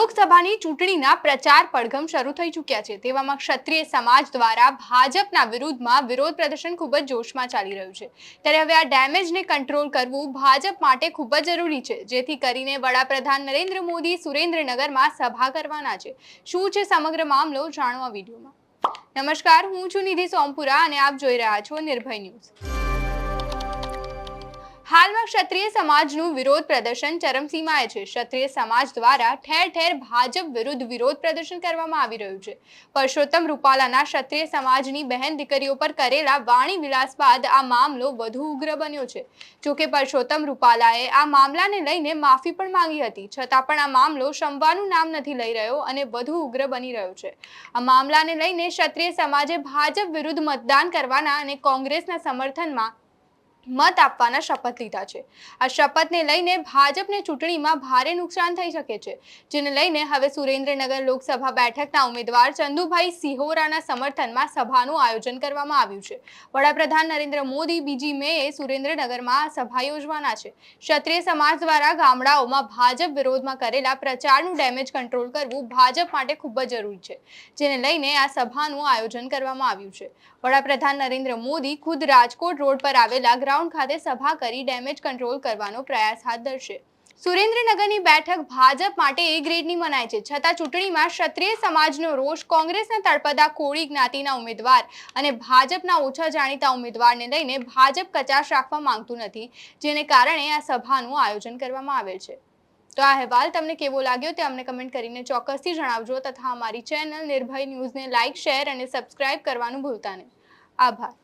લોકસભાની ચૂંટણીના પ્રચાર પડઘમ શરૂ થઈ ચૂક્યા છે. તેવામાં ક્ષત્રિય સમાજ દ્વારા ભાજપના વિરુદ્ધમાં વિરોધ પ્રદર્શન ખૂબ જ જોશમાં ચાલી રહ્યું છે. ત્યારે હવે આ ડેમેજને કંટ્રોલ કરવું ભાજપ માટે ખૂબ જ જરૂરી છે. જેથી કરીને વડાપ્રધાન નરેન્દ્ર મોદી સુરેન્દ્રનગરમાં સભા કરવાના છે. શું છે સમગ્ર મામલો જાણો આ વિડીયોમાં. નમસ્કાર, હું છું નિધિ સોમપુરા અને આપ જોઈ રહ્યા છો નિર્ભય ન્યૂઝ. ક્ષત્રિય સમાજનું વિરોધ પ્રદર્શન ચરમસીમાએ છે. ક્ષત્રિય સમાજ દ્વારા ઠેર ઠેર ભાજપ વિરુદ્ધ વિરોધ પ્રદર્શન કરવામાં આવી રહ્યું છે. પરસોત્તમ રૂપાલાના ક્ષત્રિય સમાજની બહેન દીકરીઓ પર કરેલા વાણી વિલાસ બાદ આ મામલો વધુ ઉગ્ર બન્યો છે. જોકે પરસોત્તમ રૂપાલાએ આ મામલાને લઈને માફી પણ માંગી હતી. છતાં પણ આ મામલો શમવાનું નામ નથી લઈ રહ્યો અને વધુ ઉગ્ર બની રહ્યો છે. આ મામલાને લઈને ક્ષત્રિય સમાજે ભાજપ વિરુદ્ધ મતદાન કરવાના અને કોંગ્રેસના સમર્થનમાં મત આપવાના શપથ લીધા છે. આ શપથને લઈને ભાજપને ચૂંટણીમાં ભારે નુકસાન થઈ શકે છે. જેને લઈને હવે સુરેન્દ્રનગર લોકસભા બેઠકના ઉમેદવાર ચંદુભાઈ સિહોરાના સમર્થનમાં સભાનું આયોજન કરવામાં આવ્યું છે. વડાપ્રધાન નરેન્દ્ર મોદી, બીજી મેએ સુરેન્દ્રનગરમાં સભા યોજવાના છે. ક્ષત્રિય સમાજ દ્વારા ગામડાઓમાં ભાજપ વિરોધમાં કરેલા પ્રચારનું ડેમેજ કંટ્રોલ કરવું ભાજપ માટે ખૂબ જ જરૂરી છે. જેને લઈને આ સભાનું આયોજન કરવામાં આવ્યું છે. વડાપ્રધાન નરેન્દ્ર મોદી ખુદ રાજકોટ રોડ પર આવેલા ગ્રાઉન્ડ ખાતે સભા કરી ડેમેજ કંટ્રોલ કરવાનો પ્રયાસ હાથ ધરશે. સુરેન્દ્રનગરની બેઠક ભાજપ માટે એ ગ્રેડની મનાય છે. છતાં ચૂંટણીમાં ક્ષત્રિય સમાજનો રોષ કોંગ્રેસના તળપદા કોળી જ્ઞાતિના ઉમેદવાર અને ભાજપના ઓછા જાણીતા ઉમેદવારને લઈને ભાજપ કચાશ રાખવા માંગતું નથી, જેને કારણે આ સભાનું આયોજન કરવામાં આવેલ છે. તો આ અહેવાલ તમને કેવો લાગ્યો તે અમને કમેન્ટ કરીને ચોક્કસથી જણાવજો તથા અમારી ચેનલ નિર્ભય ન્યૂઝને લાઇક શેર અને સબસ્ક્રાઇબ કરવાનું ભૂલતા નહીં. આભાર.